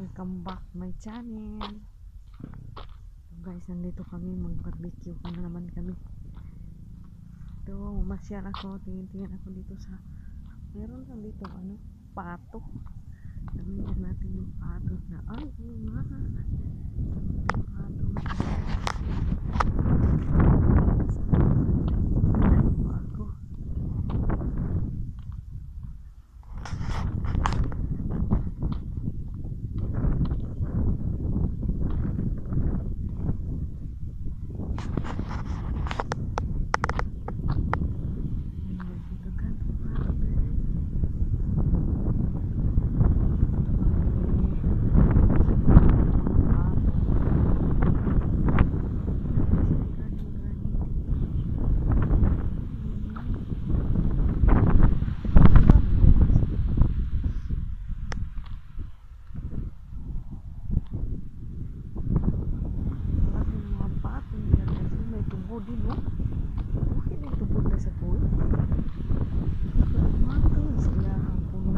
Welcome back my channel. So guys, nandito kami mag-barbecue na naman kami. Ito, masyal ako. Tingin-tingin ako dito sa meron lang dito ano, pato. Naminig natin yung pato na ay, oo nga. Pato. Ako. Dito ka, pato guys. May tubo din, no? Bakit may tubo na sa kuwi? Mato sila ang puno.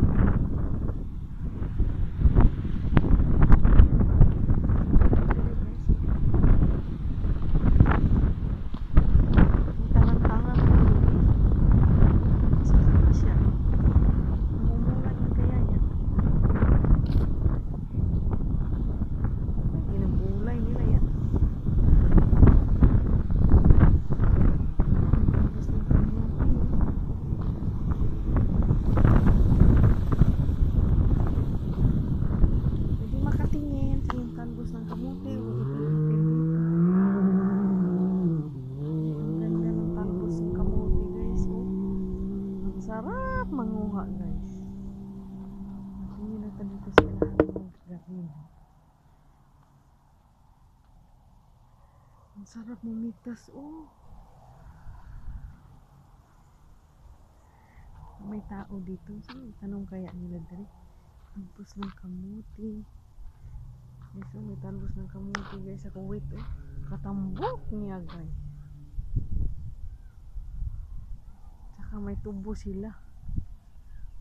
Tangan-tangan ko yun. Saan na siya? Namumula din kaya yan. Ay, ginabulay nila yan. Tapos ng kamuti, oh. Pwede makatingin sa yung talbos ng kamuti. o ipilipil dito. Ang ganda ng talbos ng kamuti guys. Oh. Ang sarap manguha guys. Tingin natin dito sa lahat ng garin. Ang sarap mamitas oh. May tao dito. So, tanong kaya nila dali. Talbos ng kamuti. Guys, oh, may talbos ng kamuti guys sa Kuwait oh. Katambok niya guys. Tsaka may tubo sila.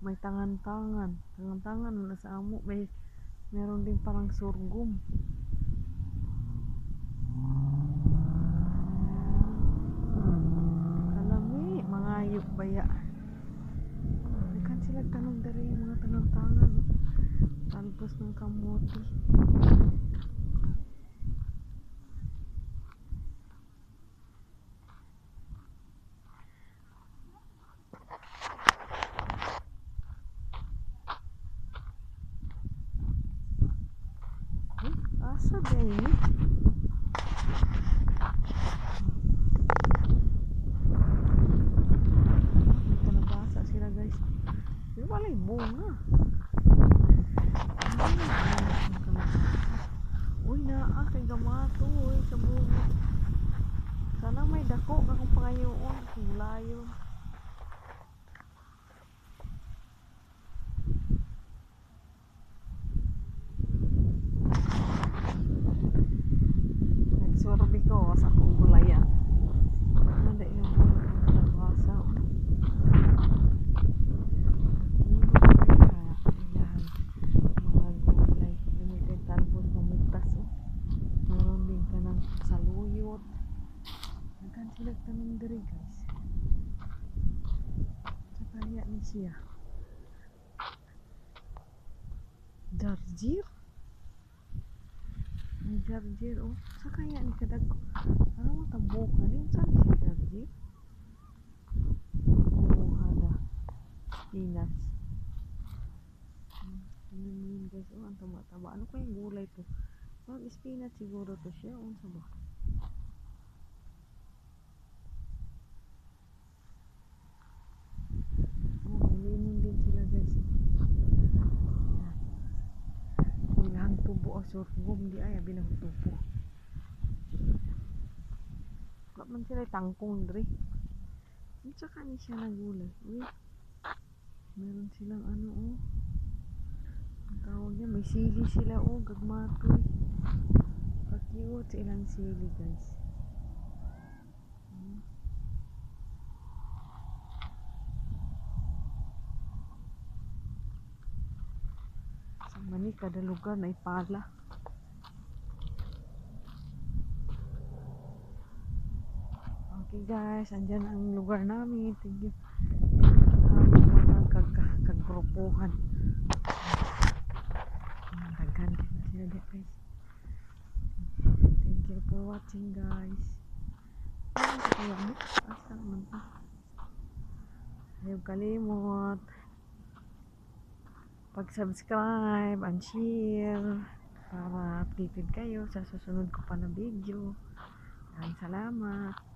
May tangan-tangan. Tangan-tangan na sa amo. May meron din parang sorghum. Kalami, mga ayok baya. Ikan sila tanong dari mga tangan-tangan. Talbos ng kamote. Asa ba ini? Kalabasa sila guys. Pero walay bunga. Ang. Uy, naa kay gamato. Uy, sa bunga. Sana may dako akong pangayoon. Kulayo. Nagsorbi ko sa akong gulayan. Nanda yung mga kalabasa. oh. mga gulay limited talbos na mutas oh. meron din ka ng saluyot sila tanong diri guys. Sa kaya ni siya. Jarjir? May jarjir oh. Sa kaya ni kadag ano mo tabuka din. Saan siya jarjir? Buhada spinach ano yun guys, oh, ang taba-taba. Ano kayang gulay to? Oh, spinach siguro to siya. Unsa ba? Oh, may limon din sila guys. Yan. Ilang tubo o sorghum di ay abi ng tubo. Wala man sila tangkong dre. Unsa kani siya na gulay? Uy. Meron silang ano oh. Ang tawag niya, may sili sila oh, gagmatoy. Pag-cute sa ilang sili guys. Hmm. Sa Mani kada lugar na ipala. Okay guys, andyan ang lugar namin. Thank you. Ang mga kag kagrupuhan. Ang guys. Thank you for watching guys. Ay, kaya mo. Asa naman pa. Ayaw kalimot. Pag-subscribe and share para updated kayo sa susunod ko pa na video. Maraming salamat.